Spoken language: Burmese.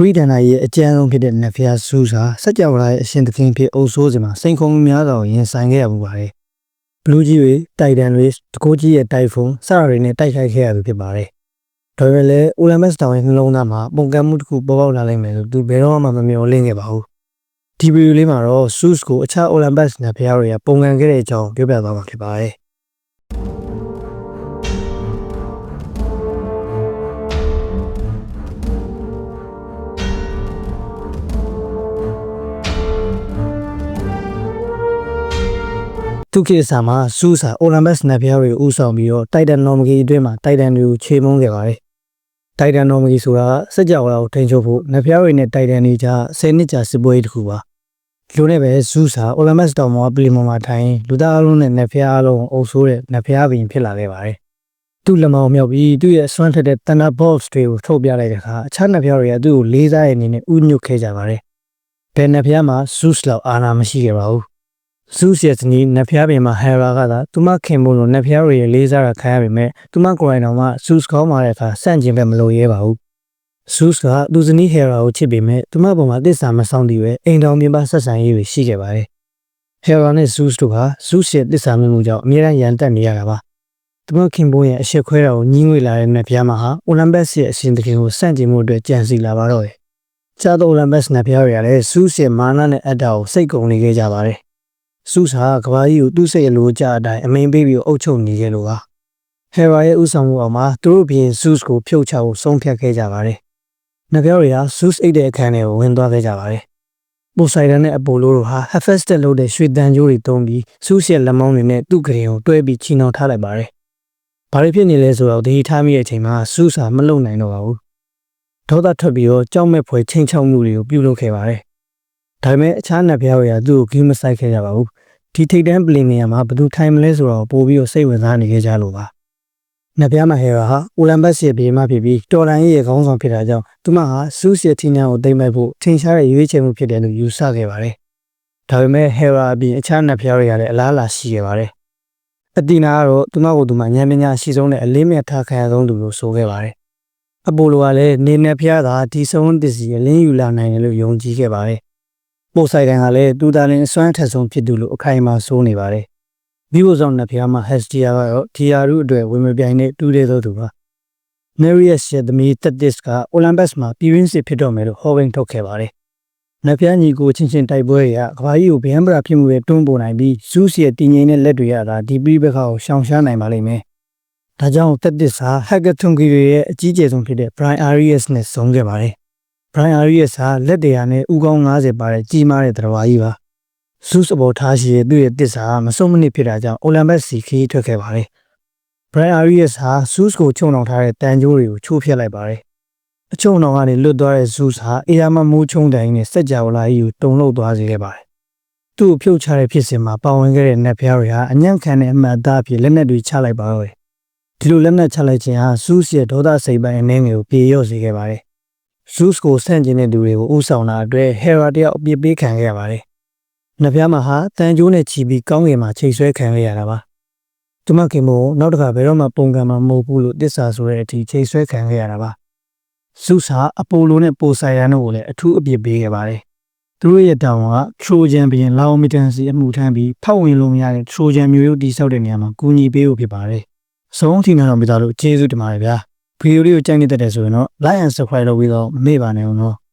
ဂရိဒန်နာရဲ့အကြမ်းဆုံးဖြစ်တဲ့နက်ဖျားဆူစာစัจ java ရဲ့အရှင်သခင်ဖြစ်အုပ်ဆိုးစင်မှာစိန်ခုံများစွာကိုရင်ဆိုင်ခဲ့ရမှုပါတယ်ဘလူးကြီးတွေတိုက်တန်တွေတကိုးကြီးရဲ့တိုက်ဖုန်းစတာတွေနဲ့တိုက်ခိုက်ခဲ့ရသူဖြစ်ပါတယ်ဒါပေမဲ့လည်းအိုလံဘတ်တောင်ရဲ့နှလုံးသားမှာပုံကံမှုတစ်ခုပေါ်ပေါက်လာနိုင်မယ်လို့သူဘယ်တော့မှမမျှော်လင့်ခဲ့ပါဘူးဒီဗီဒီယိုလေးမှာတော့ Zeus ကိုအခြား Olympus နက်ဖျားတွေကပုံကံခဲ့တဲ့အကြောင်းပြောပြသွားမှာဖြစ်ပါတယ် သူခေတ်ဆာမှာစူးစာ Olympus နက်ဖျားတွေဥဆောင်ပြီးတော့ Titan Normally အတွင်းမှာ Titan တွေကိုခြေမုန်းခဲ့ပါတယ်။ Titan Normally ဆိုတာစัจ java ကိုထိန်းချုပ်ဖို့နက်ဖျားတွေနဲ့ Titan တွေကြား10နှစ်ကြာစစ်ပွဲတစ်ခုပါ။ဒီလိုနဲ့ပဲစူးစာ Olympus တောင်ပေါ်ပလီမွန်မှာထိုင်လူသားအလုံးနဲ့နက်ဖျားအလုံးအုပ်ဆိုးတဲ့နက်ဖျားဘင်ဖြစ်လာခဲ့ပါတယ်။သူ့လက်မောင်မြောက်ပြီးသူ့ရဲ့ဆွမ်းထက်တဲ့ Thunder Bolts တွေကိုထုတ်ပြလိုက်တဲ့အခါအခြားနက်ဖျားတွေကသူ့ကိုလေးစားတဲ့အနေနဲ့ဥညွတ်ခဲ့ကြပါတယ်။ဘယ်နက်ဖျားမှာ Zeus လောက်အာဏာမရှိခဲ့ပါဘူး။ Zeus ရဲ့ဇနီးနက်ဖျားပင်မှာ Hera ကသာသူမခင်ဖို့လို့နက်ဖျားတွေရဲ့လေးစားတာခံရပေမဲ့သူမကိုယ်တိုင်တော်မှ Zeus ကောင်းပါတဲ့အခါစန့်ကျင်ဘက်မလို့ရဲပါဘူး။ Zeus ကသူဇနီး Hera ကိုချစ်ပေမဲ့သူမပေါ်မှာတစ္ဆာမဆောင်တည်ပဲအိမ်တော်မြင်ပါဆက်ဆံရေးတွေရှိခဲ့ပါတယ်။ Hera နဲ့ Zeus တို့ဟာ Zeus ရဲ့တစ္ဆာမမှုကြောင့်အမြဲတမ်းရန်တက်နေရတာပါ။သူမခင်ဖို့ရဲ့အရှိခွဲတာကိုညှင်းငွေလာတဲ့နက်ဖျားမှာဟာ Olympus ရဲ့အရှင်သခင်ကိုစန့်ကျင်မှုအတွက်ကြံစီလာပါတော့တယ်။ကျားသော Olympus နက်ဖျားတွေကလည်း Zeus ရဲ့မာနနဲ့အတ္တကိုစိတ်ကုန်နေခဲ့ကြပါတယ်။ Zeus ဟာကဘာကြီးကိုသူ့စိတ်အလိုကြအတိုင်းအမိန်ပေးပြီးအုပ်ချုပ်နေခဲ့လို့ပါ။ Hera ရဲ့ဥဆောင်မှုအောက်မှာသူတို့ဘရင် Zeus ကိုဖြုတ်ချဖို့ဆုံးဖြတ်ခဲ့ကြပါတယ်။နက်ဖျားတွေက Zeus အိတ်တဲ့အခန်းထဲကိုဝင်သွားခဲ့ကြပါတယ်။ Poseidon နဲ့ Apollo တို့ဟာ Hephaestus လို့တဲ့ရွှေတန်ကြိုးတွေသုံးပြီး Zeus ရဲ့လက်မောင်းတွေနဲ့သူ့ကရင်ကိုတွဲပြီးချီနှောင်ထားလိုက်ပါတယ်။ဘာတွေဖြစ်နေလဲဆိုတော့တတိထားမိတဲ့အချိန်မှာ Zeus ဟာမလုံနိုင်တော့ပါဘူး။ဒေါသထွက်ပြီးတော့ကြောက်မဲ့ဖွယ်ချင်းချောက်မှုတွေကိုပြုလုပ်ခဲ့ပါတယ်။ ဒါပေမဲ့အခြားနတ်ဖျားတွေကသူ့ကိုဂိမ်းမဆိုင်ခဲ့ကြပါဘူး။ဒီထိတ်တန်းပလင်နေရာမှာဘသူထိုင်မလဲဆိုတော့ပို့ပြီးတော့စိတ်ဝင်စားနေခဲ့ကြလို့ပါ။နတ်ဖျားမဟေရာဟာအိုလံဘတ်ရဲ့ဘေးမှာဖြစ်ပြီးတော်လန်ရဲ့ခေါင်းဆောင်ဖြစ်တာကြောင့်သူမဟာဇုစ်ရဲ့ထင်းချမ်းကိုသိမ့်မဲ့ဖို့ထင်ရှားတဲ့ရွေးချယ်မှုဖြစ်တယ်လို့ယူဆခဲ့ပါတယ်။ဒါပေမဲ့ဟေရာအပြင်အခြားနတ်ဖျားတွေကလည်းအလားအလာရှိခဲ့ပါတယ်။အတီနာကတော့သူမကိုသူမဉာဏ်ပညာရှိဆုံးတဲ့အလေးမြတ်ထားခံရဆုံးသူလို့ဆိုခဲ့ပါတယ်။အပိုလိုကလည်းနေနက်ဖျားသာဒီဆုံးသစ္စည်းအလင်းယူလာနိုင်တယ်လို့ယုံကြည်ခဲ့ပါတယ်။ ပိုဆိုင်တန်ကလည်းသူသားလင်းအစွမ်းထက်ဆုံးဖြစ်သူလို့အခိုင်အမာဆိုးနေပါတယ်။မိဖို့ဆောင်နက်ဖျားမှာ Hestia ကတော့ဒီယာရုအတွက်ဝင်မပြိုင်တဲ့တူးတဲ့သောသူပါ။ Nereus ရဲ့သမီး Thetis က Olympus မှာပြည်ရင်းစစ်ဖြစ်တော့မယ်လို့ဟောဝင်းထုတ်ခဲ့ပါတယ်။နက်ဖျားညီကိုချင်းချင်းတိုက်ပွဲတွေကကဘာကြီးကိုဗျမ်းပရာဖြစ်မှုတွေတွန်းပို့နိုင်ပြီး Zeus ရဲ့တည်ငြိမ်တဲ့လက်တွေရတာဒီပြိပခါကိုရှောင်ရှားနိုင်ပါလိမ့်မယ်။ဒါကြောင့် Thetis ဟာ Hecatonchi ရဲ့အကြီးကျယ်ဆုံးဖြစ်တဲ့ Brian Arias နဲ့ဆုံးခဲ့ပါတယ်။ Brian Arias ဟာလက်တရားနဲ့ဥကောင်း90ပါတဲ့ကြီးမားတဲ့တရဝါကြီးပါ။ Zeus အပေါ်ထားရှိတဲ့သူ့ရဲ့တစ္ဆာမဆုံးမနစ်ဖြစ်တာကြောင့် Olympus စီခီးထွက်ခဲ့ပါတယ်။ Brian Arias ဟာ Zeus ကိုချုံနှောင်ထားတဲ့တန်ကြိုးတွေကိုချိုးဖျက်လိုက်ပါတယ်။အချုံနှောင်ကနေလွတ်သွားတဲ့ Zeus ဟာအေယာမမိုးချုံတိုင်းနဲ့စက်ကြောလာကြီးကိုတုံလှုပ်သွားစေခဲ့ပါတယ်။သူ့ကိုဖြုတ်ချတဲ့ဖြစ်စဉ်မှာပါဝင်ခဲ့တဲ့နက်ဖျားတွေဟာအညံ့ခံတဲ့အမှတ်အသားအဖြစ်လက်နက်တွေချလိုက်ပါတော့တယ်။ဒီလိုလက်နက်ချလိုက်ခြင်းဟာ Zeus ရဲ့ဒေါသစိတ်ပိုင်းအနေငယ်ကိုပြေလျော့စေခဲ့ပါတယ်။ Zeus ကိုဆန့်ကျင်တဲ့သူတွေကိုဥဆောင်တာအတွက် Hera တယောက်အပြစ်ပေးခံခဲ့ရပါတယ်။နက်ဖျားမှာဟာတန်ကြိုးနဲ့ချီပြီးကောင်းကင်မှာချိတ်ဆွဲခံခဲ့ရတာပါ။သူမခင်မို့နောက်တစ်ခါဘယ်တော့မှပုံကံမှာမဟုတ်ဘူးလို့တစ္ဆာဆိုတဲ့အထိချိတ်ဆွဲခံခဲ့ရတာပါ။ Zeus ဟာအပိုလိုနဲ့ပိုဆိုင်ယန်တို့ကိုလည်းအထူးအပြစ်ပေးခဲ့ပါတယ်။သူတို့ရဲ့တောင်းက Trojan ဘရင်လာအိုမီတန်စီအမှုထမ်းပြီးဖောက်ဝင်လို့မရတဲ့ Trojan မျိုးရိုးတိစောက်တဲ့နေရာမှာကူညီပေးဖို့ဖြစ်ပါတယ်။ဆုံးထိနာတော်မိသားတို့ကျေးဇူးတင်ပါတယ်ဗျာ။ ဗီဒီယိုလေးကိုကြိုက်နေတတ်တယ်ဆိုရင်တော့ like and subscribe လုပ်ပြီးတော့မမေ့ပါနဲ့ဦးနော်။